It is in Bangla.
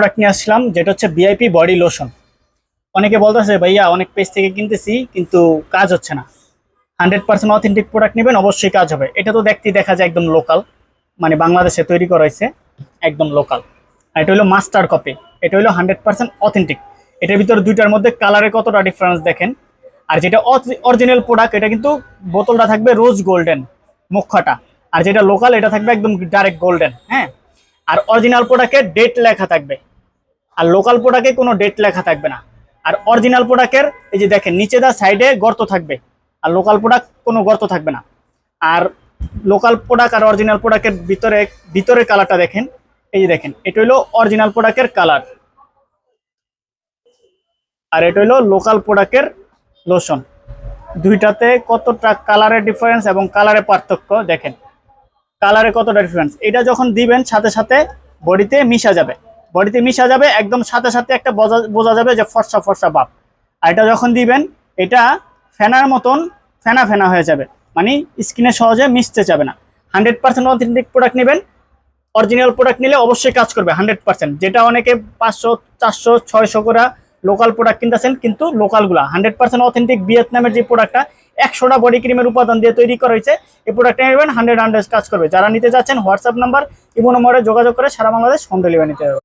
প্রোডাক্ট নিয়ে আসলাম যেটা হচ্ছে ভিআইপি বডি লোশন অনেকে বলতেছে, ভাইয়া, অনেক পেজ থেকে কিনতেছি, কিন্তু কাজ হচ্ছে না। হান্ড্রেড পার্সেন্ট অথেন্টিক প্রোডাক্ট নেবেন, অবশ্যই কাজ হবে। এটা তো দেখতেই দেখা যায় একদম লোকাল মানে বাংলাদেশে তৈরি করা হয়েছে একদম লোকাল আর এটা হলো মাস্টার কপি এটা হলো হান্ড্রেড পার্সেন্ট অথেন্টিক এটার ভিতরে দুইটার মধ্যে কালারে কতটা ডিফারেন্স দেখেন। আর যেটা অরিজিনাল প্রোডাক্ট এটা কিন্তু বোতলটা থাকবে রোজ গোল্ডেন মুখাটা আর যেটা লোকাল এটা থাকবে একদম ডাইরেক্ট গোল্ডেন হ্যাঁ? আর অরিজিনাল প্রোডাক্টের ডেট লেখা থাকবে। আর লোকাল প্রোডাক্টে কোনো ডেট লেখা থাকবে না। আর অরিজিনাল প্রোডাক্টের এই যে দেখেন নিচে দা সাইডে গর্ত থাকবে। আর লোকাল প্রোডাক্ট কোনো গর্ত থাকবে না। আর লোকাল প্রোডাক্ট আর অরিজিনাল প্রোডাক্টের ভিতরে, ভিতরের কালারটা দেখেন। এই যে দেখেন, এটা হলো অরিজিনাল প্রোডাক্টের কালার আর এটা হলো লোকাল প্রোডাক্টের লোশন দুইটাতে কতটা কালারের ডিফারেন্স এবং কালারের পার্থক্য, দেখেন। কালারে কতটা ডিফারেন্স এটা যখন দিবেন, সাথে সাথে বডিতে মিশা যাবে। বডিতে মিশা যাবে, একদম সাথে সাথে একটা বোঝা বোঝা যাবে যে ফর্সা ফর্সা ভাব আর এটা যখন দিবেন, এটা ফেনার মতন ফেনা ফেনা হয়ে যাবে। মানে স্কিনে সহজে মিশতে যাবে না। হান্ড্রেড পার্সেন্ট অথেন্টিক প্রোডাক্ট নেবেন অরিজিনাল প্রোডাক্ট নিলে অবশ্যই কাজ করবে, হান্ড্রেড পার্সেন্ট। যেটা অনেকে পাঁচশো, চারশো, ছয়শো করে লোকাল প্রোডাক্ট কিনতেছেন, কিন্তু লোকালগুলা, হান্ড্রেড পার্সেন্ট অথেন্টিক ভিয়েতনামের যে প্রোডাক্টটা একশোটা বডি ক্রিমের উপাদান দিয়ে তৈরি করা হয়েছে, এই প্রোডাক্টটা নেবেন, হান্ড্রেড হান্ড্রেড কাজ করবে। যারা নিতে যাচ্ছেন, হোয়াটসঅ্যাপ নাম্বার, ইমো নম্বরে যোগাযোগ করে সারা বাংলাদেশ হোম ডেলিভারি নিতে হবে।